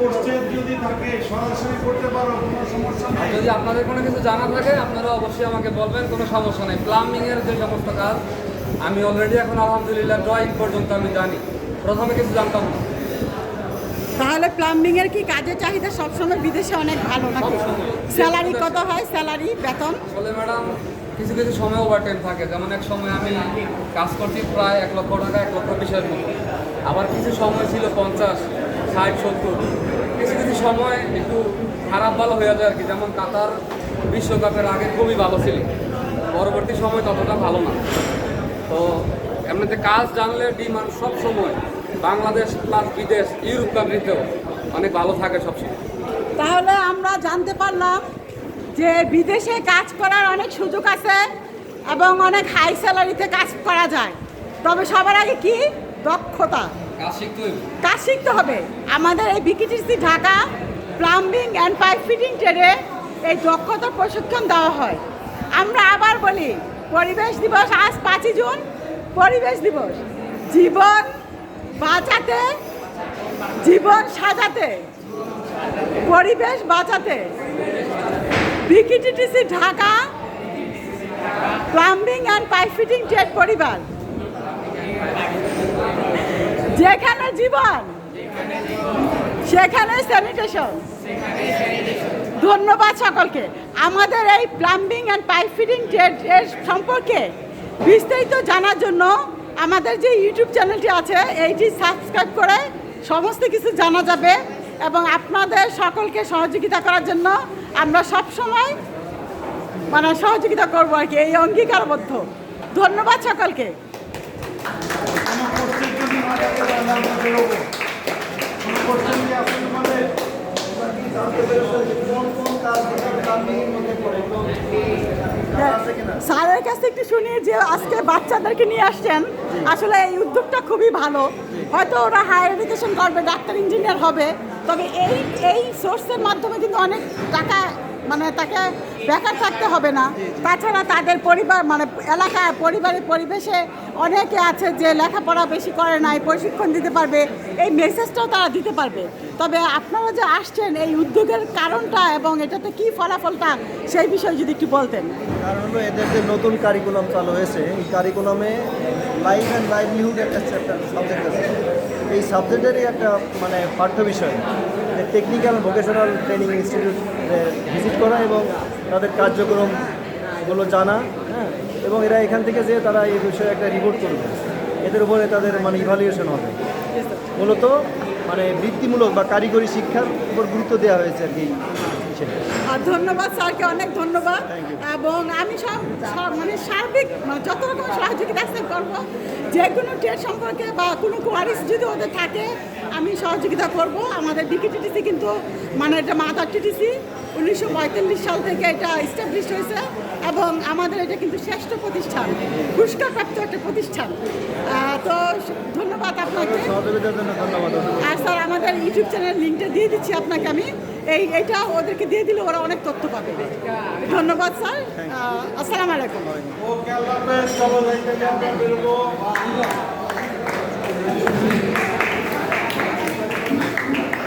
কোনো যদি থাকে সরাসরি করতে পারো কোনো সমস্যা নেই। যদি আপনাদের কোনো কিছু জানা থাকে আপনারা অবশ্যই আমাকে বলবেন কোনো সমস্যা নেই। প্লাম্বিংয়ের যে সমস্ত কাজ আমি অলরেডি এখন আলহামদুলিল্লাহ ড্রয়িং পর্যন্ত আমি জানি। প্রথমে কিছু জানতাম না। তাহলে প্লাম্বিং এর কি কাজের চাহিদা সবসময় বিদেশে অনেক ভালো নাকি। স্যালারি কত হয়? স্যালারি বেতন? আসলে ম্যাডাম কিছু কিছু সময় ওভার টাইম থাকে। যেমন এক সময় আমি কাজ করছি প্রায় এক লক্ষ টাকা, এক লক্ষ বিশের মতো। আবার কিছু সময় ছিল পঞ্চাশ, ষাট, সত্তর। কিছু কিছু সময় একটু খারাপ ভালো হয়ে যায় আর কি যেমন কাতার বিশ্বকাপের আগে খুবই ভালো ছিল। পরবর্তী সময় ততটা ভালো না। তো এমনিতে কাজ জানলে ডিমান্ড সব সময়। বাংলাদেশ প্লাস বিদেশ, ইউরোপ কান্ট্রিতেও অনেক ভালো থাকে সবসময়। তাহলে আমরা জানতে পারলাম যে বিদেশে কাজ করার অনেক সুযোগ আছে এবং অনেক হাই স্যালারিতে কাজ করা যায়। তবে সবার আগে কি? দক্ষতা। কাজ শিখতে হবে। আমাদের এই BKTC Dhaka plumbing and pipe fitting ট্রেডে এই দক্ষতা প্রশিক্ষণ দেওয়া হয়। আমরা আবার বলি পরিবেশ দিবস আজ পাঁচই জুন পরিবেশ দিবস। জীবন বাঁচাতে জীবন সাজাতে পরিবেশ বাঁচাতে। BKTTC Dhaka plumbing and pipe fitting trade পরিবার। যেখানে জীবন, সেখানে স্যানিটেশন ধন্যবাদ সকলকে। আমাদের এই plumbing and pipe fitting trade এর সম্পর্কে বিস্তারিত জানার জন্য আমাদের যে ইউটিউব চ্যানেলটি আছে, এইটি সাবস্ক্রাইব করে সমস্ত কিছু জানা যাবে এবং আপনাদের সকলকে সহযোগিতা করার জন্য আমরা সব সময় মানে সহযোগিতা করব আর কি, এই অঙ্গীকারবদ্ধ। ধন্যবাদ সকলকে। থাকে স্যারের কাছে একটু শুনি যে আজকে বাচ্চাদেরকে নিয়ে আসছেন, আসলে এই উদ্যোগটা খুবই ভালো। হয়তো ওরা হায়ার এডুকেশন করবে ডাক্তার ইঞ্জিনিয়ার হবে, তবে এই এই সোর্সের মাধ্যমে কিন্তু অনেক টাকা মানে তাকে বেকার থাকতে হবে না। তাছাড়া তাদের পরিবার মানে এলাকায় পরিবারের পরিবেশে অনেকে আছে যে লেখাপড়া বেশি করে নাই প্রশিক্ষণ দিতে পারবে এই মেসেজটাও তারা দিতে পারবে। তবে আপনারা যে আসছেন এই উদ্যোগের কারণটা এবং এটাতে কি ফলাফলটা সেই বিষয়ে যদি একটু বলতেন। কারণ হলো এদের যে নতুন কারিকুলাম চালু হয়েছে এই কারিকুলামে লাইফ অ্যান্ড লাইভলিহুড একটা চ্যাপ্টার সাবজেক্ট আছে। এই সাবজেক্টেরই একটা মানে পাঠ্য বিষয়। Technical vocational training institute visit করা এবং তাদের কার্যক্রমগুলো জানা হ্যাঁ? এবং এরা এখান থেকে যে তারা এই বিষয়ে একটা রিপোর্ট করবে। এদের উপরে তাদের মানে ইভালুয়েশন হবে। মূলত মানে বৃত্তিমূলক বা কারিগরি শিক্ষার উপর গুরুত্ব দেওয়া হয়েছে আর কি ধন্যবাদ স্যারকে অনেক ধন্যবাদ। এবং আমি সব মানে সার্বিক মানে যত রকম সহযোগিতা করব যে কোনো ট্রেড সম্পর্কে বা কোনো কোয়ারিস যদি ওদের থাকে আমি সহযোগিতা করব। আমাদের ডিকিটিটিসি কিন্তু মানে এটা মাদার টিটিসি। উনিশশো পঁয়তাল্লিশ সাল থেকে এটা এস্টাবলিশ হয়েছে এবং আমাদের এটা কিন্তু শ্রেষ্ঠ প্রতিষ্ঠান, পুরস্কারপ্রাপ্ত একটা প্রতিষ্ঠান। তো ধন্যবাদ আপনাকে। আর স্যার, আমাদের ইউটিউব চ্যানেল লিঙ্কটা দিয়ে দিচ্ছি আপনাকে আমি। এই, এটা ওদেরকে দিয়ে দিলে ওরা অনেক তথ্য পাবে। ধন্যবাদ, স্যার। আসসালামু আলাইকুম।